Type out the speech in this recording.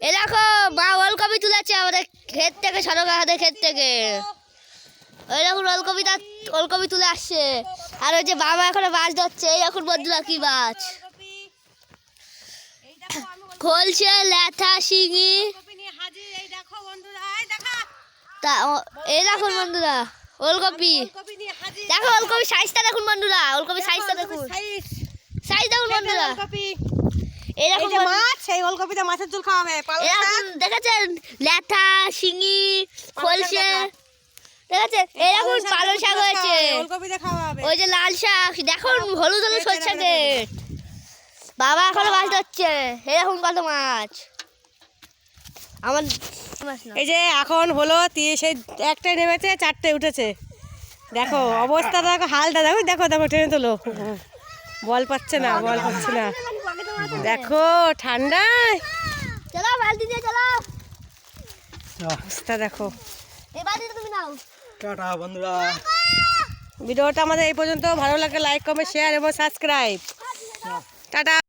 এ দেখো, মা ওলকপি তুলেছে আমাদের ক্ষেত থেকে সড়ক হাতের ক্ষেত থেকে। ওই দেখুন, ওলকপি তার ওলকপি তুলে আসছে। আর ওই যে বাবা এখনও মাছ ধরছে, এই এখন বন্ধুরা কি মাছ। খোলছে ল্যাথা শিঙি। তা এই দেখুন বন্ধুরা, ওলকপি। দেখো, ওলকপি সাইজটা দেখুন বন্ধুরা, ওলকপি সাইজটা দেখুন। সাইজ দেখুন বন্ধুরা। মাছ সেই ওলকপিতে মাছের ঝোল দেখেছেন শিঙি শাক হয়েছে। ওই যে লাল শাক দেখুন হলুদ হলুদ সরষে বাবা এখনও মাছ ধরছে। দেখুন কত মাছ। আমার এই যে এখন হলো সেই একটাই নেমেছে চারটে উঠেছে। দেখো অবস্থা দেখো হালটা দেখো দেখো দেখো টেনে তোলো। বল পাচ্ছে না বল পাচ্ছে না। দেখো ঠান্ডায়। চলো বালতি দিয়ে চলো। অবস্থা দেখো। টাটা বন্ধুরা। ভিডিওটা আমাদের এই পর্যন্ত। ভালো লাগে লাইক কমেন্ট শেয়ার এবং সাবস্ক্রাইব টাটা।